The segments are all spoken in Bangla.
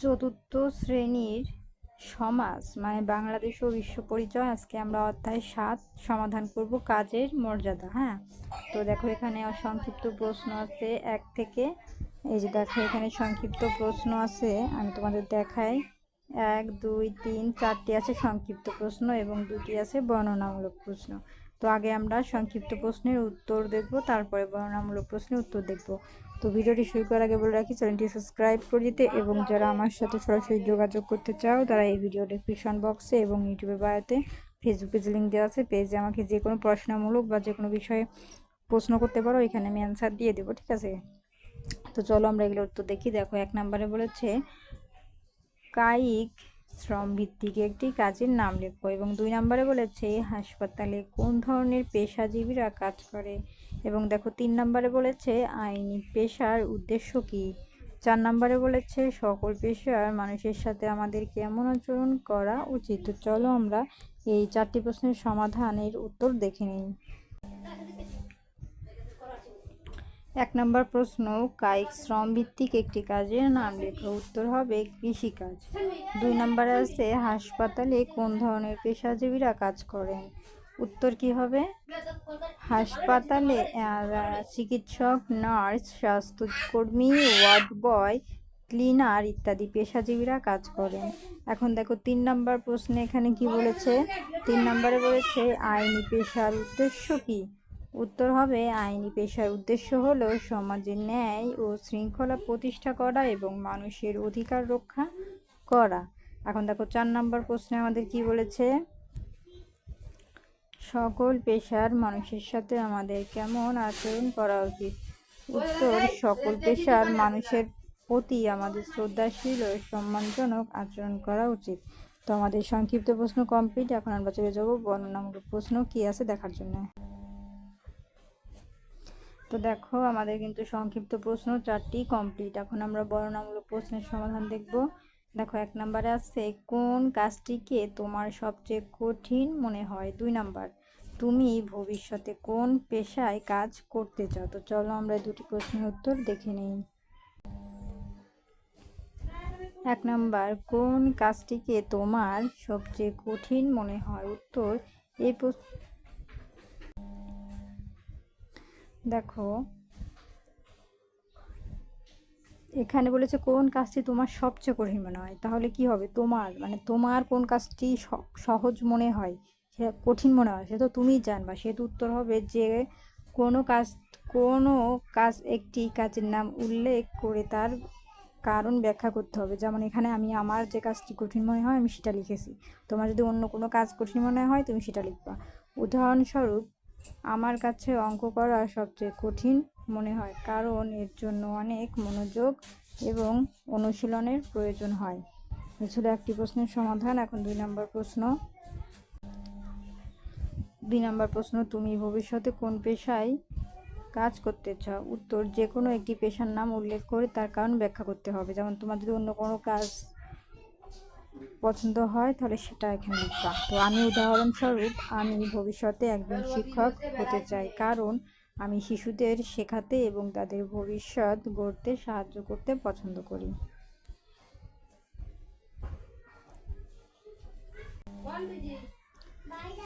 চতুর্থ শ্রেণির সমাজ মানে বাংলাদেশ ও বিশ্ব পরিচয়, আজকে আমরা অধ্যায় সাত সমাধান করব কাজের মর্যাদা হ্যাঁ? তো দেখো এখানে সংক্ষিপ্ত প্রশ্ন আছে এক থেকে, এই যে দেখো এখানে সংক্ষিপ্ত প্রশ্ন আছে, আমি তোমাদের দেখাই। এক, দুই, তিন, চারটি আছে সংক্ষিপ্ত প্রশ্ন এবং দুটি আছে বর্ণনামূলক প্রশ্ন। তো আগে আমরা সংক্ষিপ্ত প্রশ্নের উত্তর দেখব, তারপরে বর্ণনামূলক প্রশ্নের উত্তর দেখব। তো ভিডিওটি শুরু করার আগে বলে রাখি, চ্যানেলটি সাবস্ক্রাইব করে দিতে এবং যারা আমার সাথে সরাসরি যোগাযোগ করতে চাও, তারা এই ভিডিও ডিসক্রিপশন বক্সে এবং ইউটিউবে বাড়াতে ফেসবুক পেজ লিঙ্ক দেওয়া আছে। পেজে আমাকে যে কোনো প্রশ্নমূলক বা যে কোনো বিষয়ে প্রশ্ন করতে পারো, এখানে আমি অ্যান্সার দিয়ে দেবো, ঠিক আছে? তো চলো আমরা এগুলো উত্তর দেখি। দেখো, এক নম্বরে বলেছে, কায়িক শ্রম ভিত্তিক একটি কাজের নাম লেখো এবং দুই নম্বরে বলেছে হাসপাতালে কোন ধরনের পেশাজীবীরা কাজ করে? এবং দেখো, তিন নম্বরে বলেছে, আইনি পেশার উদ্দেশ্য কী? চার নম্বরে বলেছে, সকল পেশার মানুষের সাথে আমাদের কেমন আচরণ করা উচিত। চলো আমরা এই চারটি প্রশ্নের সমাধানের উত্তর দেখে নিই। এক নম্বর প্রশ্ন, কায়িক শ্রম ভিত্তিক একটি কাজের নাম লেখো। উত্তর হবে, কৃষিকাজ। দুই নম্বরে আছে, হাসপাতালে কোন ধরনের পেশাজীবীরা কাজ করেন? উত্তর কি হবে? হাসপাতালে চিকিৎসক, নার্স, স্বাস্থ্যকর্মী, ওয়ার্ড বয়, ক্লিনার ইত্যাদি পেশাজীবীরা কাজ করেন। এখন দেখো তিন নম্বর প্রশ্নে এখানে কি বলেছে? তিন নম্বরে বলেছে, আইনি পেশার উদ্দেশ্য কি? উত্তর হবে, আইনি পেশার উদ্দেশ্য হলো সমাজে ন্যায় ও শৃঙ্খলা প্রতিষ্ঠা করা এবং মানুষের অধিকার রক্ষা করা। এখন দেখো চার নম্বর প্রশ্নে আমাদের কি বলেছে? সকল পেশার মানুষের সাথে আমাদের কেমন আচরণ করা উচিত? উত্তর, সকল পেশার মানুষের প্রতি আমাদের শ্রদ্ধাশীল ও সম্মানজনক আচরণ করা উচিত। তো আমাদের সংক্ষিপ্ত প্রশ্ন কমপ্লিট এখন আমরা চলে যাব বর্ণনামূলক প্রশ্ন কি আছে দেখার জন্য। তো দেখো, আমাদের কিন্তু সংক্ষিপ্ত প্রশ্ন চারটি কমপ্লিট এখন আমরা বর্ণনামূলক প্রশ্নের সমাধান দেখব। দেখো, এক নম্বরে আছে কোন কাজটিকে তোমার সবচেয়ে কঠিন মনে হয়? দুই নাম্বার, তুমি ভবিষ্যতে কোন পেশায় কাজ করতে চাও? তো চলো আমরা দুটি প্রশ্নের উত্তর দেখে নিই। এক নাম্বার, কোন কাজটিকে তোমার সবচেয়ে কঠিন মনে হয়? উত্তর, এই দেখো। এখানে বলেছে, কোন কাজটি তোমার সবচেয়ে কঠিন মনে হয়? তাহলে কি হবে? তোমার মানে তোমার কোন কাজটি সহজ মনে হয়, সে কঠিন মনে হয়, সে তো তুমিই জানবা। সেহেতু উত্তর হবে যে, কোনো কাজ কোনো কাজ একটি কাজের নাম উল্লেখ করে তার কারণ ব্যাখ্যা করতে হবে। যেমন এখানে আমি আমার যে কাজটি কঠিন মনে হয়, আমি সেটা লিখেছি। তোমার যদি অন্য কোনো কাজ কঠিন মনে হয়, তুমি সেটা লিখবা। উদাহরণস্বরূপ আমার কাছে অঙ্ক করা সবচেয়ে কঠিন মনে হয়, কারণ এর জন্য অনেক মনোযোগ এবং অনুশীলনের প্রয়োজন হয়। এ ছিল একটি প্রশ্নের সমাধান, এখন দুই নম্বর প্রশ্ন। দুই নম্বর প্রশ্ন, তুমি ভবিষ্যতে কোন পেশায় কাজ করতে চাও? উত্তর, যে কোনো একটি পেশার নাম উল্লেখ করে তার কারণ ব্যাখ্যা করতে হবে। যেমন তোমার যদি অন্য কোনো কাজ পছন্দ হয়, তাহলে সেটা এখানে লিখবা তো আমি উদাহরণস্বরূপ, আমি ভবিষ্যতে একজন শিক্ষক হতে চাই। কারণ আমি শিশুদের শেখাতে এবং তাদের ভবিষ্যৎ গড়তে সাহায্য করতে পছন্দ করি।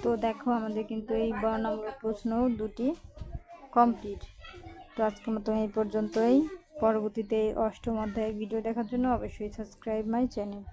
তো দেখো, আমাদের কিন্তু এই বর্ণামূলক প্রশ্ন দুটি কমপ্লিট। তো আজকের মতো এই পর্যন্তই। পরবর্তীতে অষ্টম অধ্যায়ের ভিডিও দেখার জন্য অবশ্যই সাবস্ক্রাইব মাই চ্যানেল।